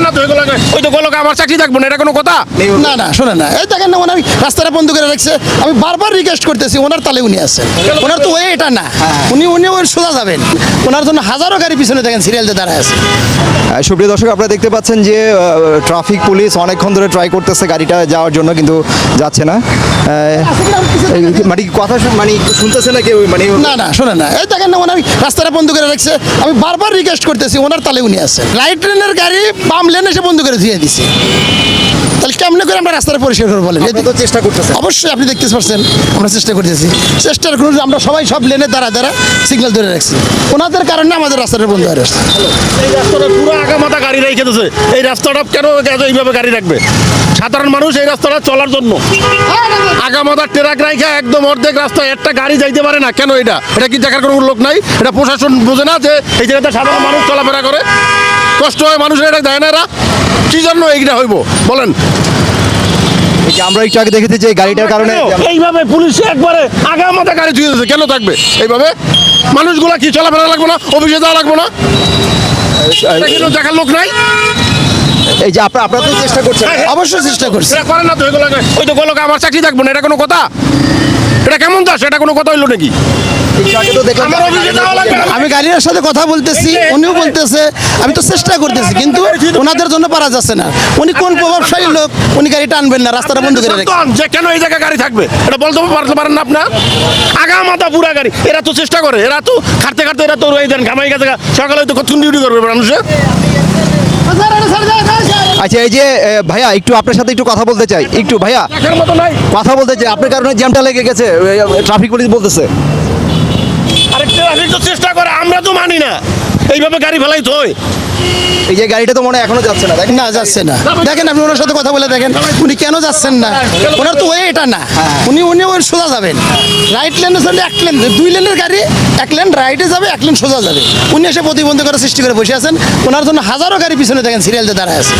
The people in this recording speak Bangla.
করেন না তো এগুলো ওই তো গোলকে আমার চাকরি থাকব না এটা কোনো কথা? না না শোনেন না এই দেখেন না ওনার রাস্তাটা বন্ধ করে রাখছে। আমি বারবার রিকোয়েস্ট করতেছি ওনার তালে উনি আছেন ওনার তো ওয়ে এটা না। উনি উনি ওর সোজা যাবেন। ওনার জন্য হাজারো গাড়ি পিছনে দেখেন সিরিয়ালতে দাঁড়ায় আছে। সুপ্রিয় দর্শক আপনারা দেখতে পাচ্ছেন যে ট্রাফিক পুলিশ অনেকক্ষণ ধরে ট্রাই করতেছে গাড়িটা যাওয়ার জন্য কিন্তু যাচ্ছে না। মানে কথা মানে শুনতেছে না কেউ মানে না না শোনেন না এই দেখেন না ওনার রাস্তাটা বন্ধ করে রাখছে। আমি বারবার রিকোয়েস্ট করতেছি ওনার তালে উনি আছেন রাইট লেনের গাড়ি বাম লেনে এসে বন্ধ করে ধুয়ে দিছে। তাহলে কেমনে করে আমরা রাস্তাটা পরিষ্কার করব বলেন? চেষ্টা করতেছেন অবশ্যই আপনি দেখতে পাচ্ছেন আমরা চেষ্টা করতেছি। চেষ্টার করুন আমরা সবাই সব লেনে দ্বারা দ্বারা সিগন্যাল ধরে রাখছি। ওনাদের কারণে আমাদের রাস্তাটা বন্ধ হয়ে আসছে। এই রাস্তাটা পুরো আগামাথা গাড়ি রেখে দিয়েছে এই রাস্তাটা কেন এইভাবে গাড়ি রাখবে? সাধারণ মানুষ এই রাস্তাটা চলার জন্য। আগামাথা ট্রাক রাখা একদম অর্ধেক রাস্তায় একটা গাড়ি যাইতে পারে না। কেন এটা? এটা কি দেখার কোনো লোক নাই? এটা প্রশাসন বোঝে না যে এই জায়গাতে সাধারণ মানুষ চলাফেরা করে? কষ্ট হয় মানুষের এটা দেয় না এরা। কি জন্য এইটা হইব? বলেন। এই যে আমরা একটু আগে দেখেছি যে এই গাড়িটার কারণে এইভাবে পুলিশ একবারে আগামাথা গাড়ি ধুয়ে দিয়েছে। কেন থাকবে? এইভাবে? মানুষগুলা কি চলাফেরা লাগবে না? অফিসে যাওয়া লাগবে না? এটা কি দেখার লোক নাই? এই যে আপনারা আপনারা তো চেষ্টা করছেন। অবশ্যই চেষ্টা করছি। এটা করেন না তো এগুলো ওই তো গোলকে আমার চাকরি থাকব না এটা কোনো কথা? এটা কেমন চাষ এটা কোনো কথা হইল নাকি? আমি গাড়ির সাথে কথা বলতেছি উনিও বলতেছে আমি তো চেষ্টা করতেছি কিন্তু ওনাদের জন্য পারা যাচ্ছে না। উনি কোন প্রভাবশালী লোক উনি গাড়িটা আনবেন না রাস্তাটা বন্ধ করে যে কেন এই জায়গায় গাড়ি থাকবে? এটা বলতে পারতে পারেন না আপনার? আগা মাথা পুরা গাড়ি। এরা তো চেষ্টা করে এরা তো খাটতে খাটতে এরা তো রয়ে দেন ঘামাই গেছে সকালে তো কতক্ষণ ডিউটি করবে মানুষে। আচ্ছা এই যে ভাইয়া একটু আপনার সাথে একটু কথা বলতে চাই। একটু ভাইয়া মতো কথা বলতে চাই। আপনার কারণে জ্যামটা লেগে গেছে। ট্রাফিক পুলিশ বলতেছে। আরে ট্রাফিক তো চেষ্টা করে আমরা তো মানি না। এইভাবে গাড়ি ফেলাই তো হয়। এই যে গাড়িটা তো মনে হয় এখনও যাচ্ছে না দেখেন। না যাচ্ছে না। দেখেন আপনি ওনার সাথে কথা বলে দেখেন। উনি কেন যাচ্ছেন না? ওনার তো ওয়ে এটা না। উনি উনি ওই সোজা যাবেন। রাইট লেনের সামনে এক লেন দুই লেনের গাড়ি এক লেন রাইটে যাবে এক লেন সোজা যাবে। উনি এসে প্রতিবন্ধকতা সৃষ্টি করে বসে আছেন। ওনার জন্য হাজারো গাড়ি পিছনে দেখেন সিরিয়ালতে দাঁড়ায় আছে।